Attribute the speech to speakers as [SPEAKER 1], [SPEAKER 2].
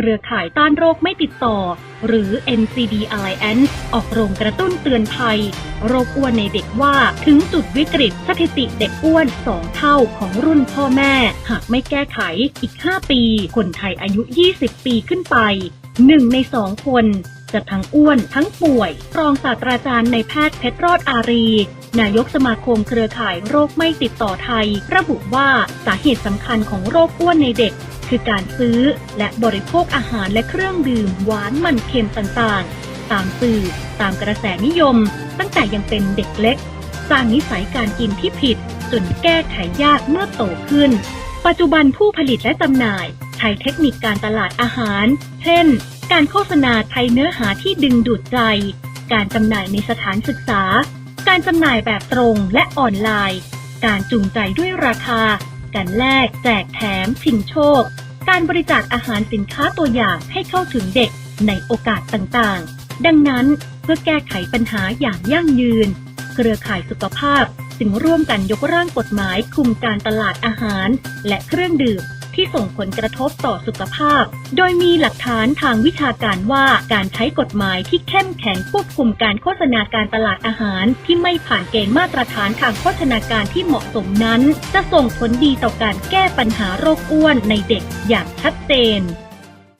[SPEAKER 1] เครือข่ายต้านโรคไม่ติดต่อ หรือ NCD Alliance ออกโรงกระตุ้นเตือนภัย โรคอ้วนในเด็กว่าถึงจุดวิกฤตสถิติเด็กอ้วน 2 เท่าของรุ่นพ่อแม่ หากไม่แก้ไขอีก 5 ปี คนไทยอายุ 20 ปีขึ้นไป 1 ใน 2 คนจะทั้งอ้วนทั้งป่วย รองศาสตราจารย์ในแพทย์เพชรรอดอารี นายกสมาคมเครือข่ายโรคไม่ติดต่อไทย ระบุว่าสาเหตุสำคัญของโรคอ้วนในเด็ก คือการซื้อและบริโภคอาหารและเครื่องดื่มหวานมันเค็มต่างๆ ตามสื่อตามกระแสนิยม ตั้งแต่ยังเป็นเด็กเล็ก สร้างนิสัยการกินที่ผิด จนแก้ไขยากเมื่อโตขึ้น ปัจจุบันผู้ผลิตและจำหน่าย ใช้เทคนิคการตลาดอาหาร เช่น การโฆษณาใช้เนื้อหาที่ดึงดูดใจ การจำหน่ายในสถานศึกษา การจำหน่ายแบบตรงและออนไลน์ การจูงใจด้วยราคาการแลกแจกแถมชิงโชค การบริจาคอาหารสินค้าตัวอย่างให้เข้าถึงเด็กในโอกาสต่างๆ ดังนั้นเพื่อแก้ไขปัญหาอย่างยั่งยืน เครือข่ายสุขภาพจึงร่วมกันยกร่างกฎหมายคุมการตลาดอาหาร และเครื่องดื่ม ที่ส่งผลกระทบต่อสุขภาพ โดยมีหลักฐานทางวิชาการว่าการใช้กฎหมายที่เข้มแข็งควบคุมการโฆษณาการตลาดอาหาร ที่ไม่ผ่านเกณฑ์มาตรฐานทางโภชนาการที่เหมาะสมนั้น จะส่งผลดีต่อการแก้ปัญหาโรคอ้วนในเด็กอย่างชัดเจน